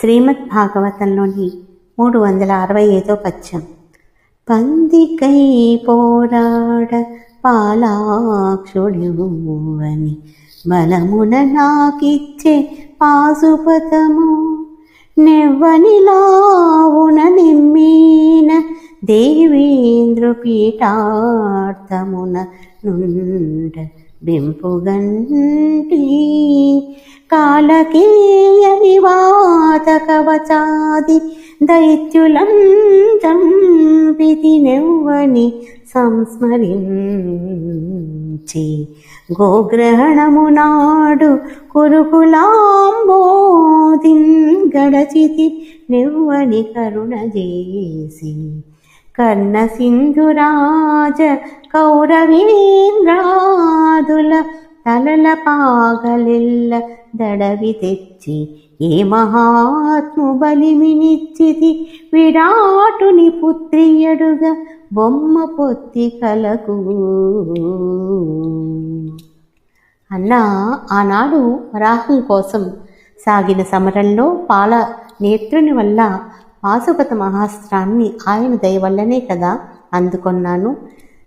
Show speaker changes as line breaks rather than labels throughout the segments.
శ్రీమద్ భాగవతంలోని మూడు వందల అరవై ఐదో పద్యం. పందికై పోరాడ పాలాక్షుడివని బలమున నాకిచ్చే పాశుపతము నెవ్వనిలావున నిమ్మీన దేవేంద్ర పీఠార్థమున నుండ బింపుగంటి కాలకేయ వివాత కవచాది దైత్యులం చంపితి నెవ్వని సంస్మరించి గోగ్రహణము నాడు కురుకులాంబోదిం గడచితి నెవ్వని కరుణ చేసి కర్ణ సింధురాజ కౌరవేంద్రాదుల తలల పాగలెల్ల దడవి తెచ్చి ఏ మహాత్ము బలిమినిచ్చితి విరాటుని పుత్రియడుగా బొమ్మ పొత్తి కలకు అన్నా ఆనాడు వరాహం కోసం సాగిన సమరంలో పాల నేత్రుని వల్ల పాశుపత మహాస్త్రాన్ని ఆయన దయ వల్లనే కదా అందుకొన్నాను.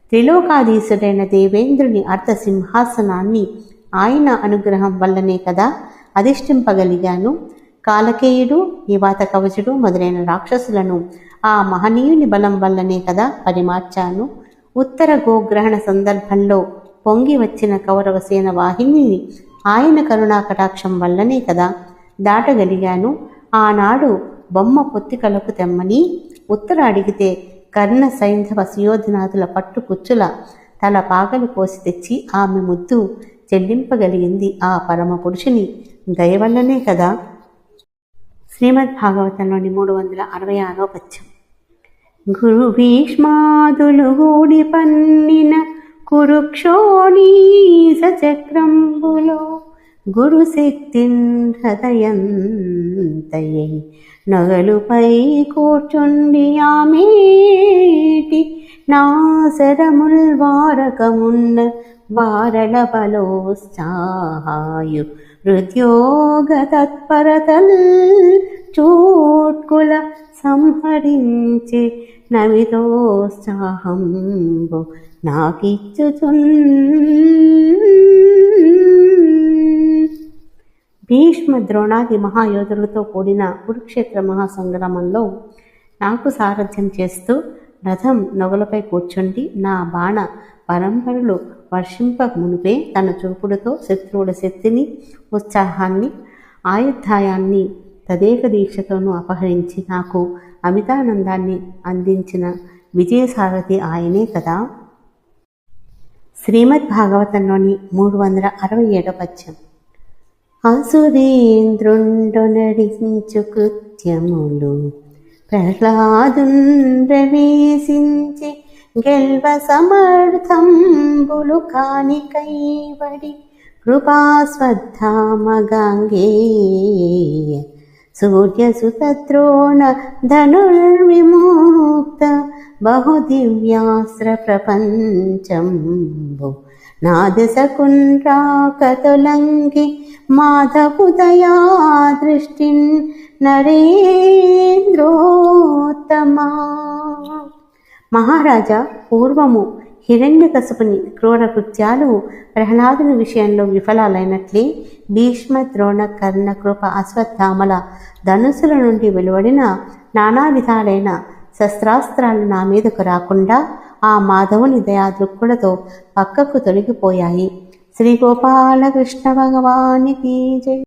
త్రిలోకాధీశుడైన దేవేంద్రుని అర్థ సింహాసనాన్ని ఆయన అనుగ్రహం వల్లనే కదా అధిష్ఠింపగలిగాను. కాలకేయుడు నివాత కవచుడు మొదలైన రాక్షసులను ఆ మహనీయుని బలం వల్లనే కదా పరిమార్చాను. ఉత్తర గోగ్రహణ సందర్భంలో పొంగి వచ్చిన కౌరవ సేన వాహినిని ఆయన కరుణా కటాక్షం వల్లనే కదా దాటగలిగాను. ఆనాడు బొమ్మ పొత్తికలకు తెమ్మని ఉత్తర అడిగితే కర్ణ సైంధవ సుయోధనాథుల పట్టు కుచ్చుల తల పాగలు కోసి తెచ్చి ఆమె ముద్దు చెల్లింపగలిగింది ఆ పరమ పురుషుని. దయవల్లనే కదా. శ్రీమద్ భాగవతంలోని మూడు వందల అరవై ఆరో పద్యం. గురు భీష్మాదులు గూడి పన్నిన కురుక్షోణీస సచక్రంబులో గురు శక్తిన్ హృదయంతయై నగలుపై కూర్చుండి ఆమెటి నాసరముల్ వారకమున్న వారల బలోత్సాహాయు హృద్యోగ తత్పరతల్ చూట్కుల సంహరించే నవితోత్సాహంబు నాకిచ్చుచున్ భీష్మ ద్రోణాది మహాయోధులతో కూడిన కురుక్షేత్ర మహాసంగ్రామంలో నాకు సారథ్యం చేస్తూ రథం నొగలపై కూర్చుండి నా బాణ పరంపరలు వర్షింపక మునిపే తన చూపుడుతో శత్రువుల శక్తిని ఉత్సాహాన్ని ఆయుద్ధాయాన్ని తదేక దీక్షతోనూ అపహరించి నాకు అమితానందాన్ని అందించిన విజయసారథి ఆయనే కదా. శ్రీమద్ భాగవతంలోని మూడు వందల అరవై ఏడవ పద్యం. అసురేంద్రుండొనడించు కృత్యములు. ప్రహ్లాదుండ్రవేశించి గెల్వ సమర్థంబులు కాని కైవడి కృపాస్వద్ధామగాంగేయ సూర్యసుతద్రోణ ధనుర్విముక్త బహుదివ్యాస్త్ర ప్రపంచంబు నాదశకుండ్రాకతులంగి మాధవుదయా దృష్టిన్ నరేంద్రోత్తమా. మహారాజా పూర్వము హిరణ్యకశపుని క్రూర కృత్యాలు ప్రహ్లాదుని విషయంలో విఫలాలైనట్లే భీష్మ ద్రోణ కర్ణ కృప అశ్వత్థామల ధనుసుల నుండి వెలువడిన నానా విధాలైన శస్త్రాస్త్రాలు నా మీదకు రాకుండా ఆ మాధవుని దయాదృక్కులతో పక్కకు తొలగిపోయాయి. శ్రీ గోపాలకృష్ణ భగవానికి జై.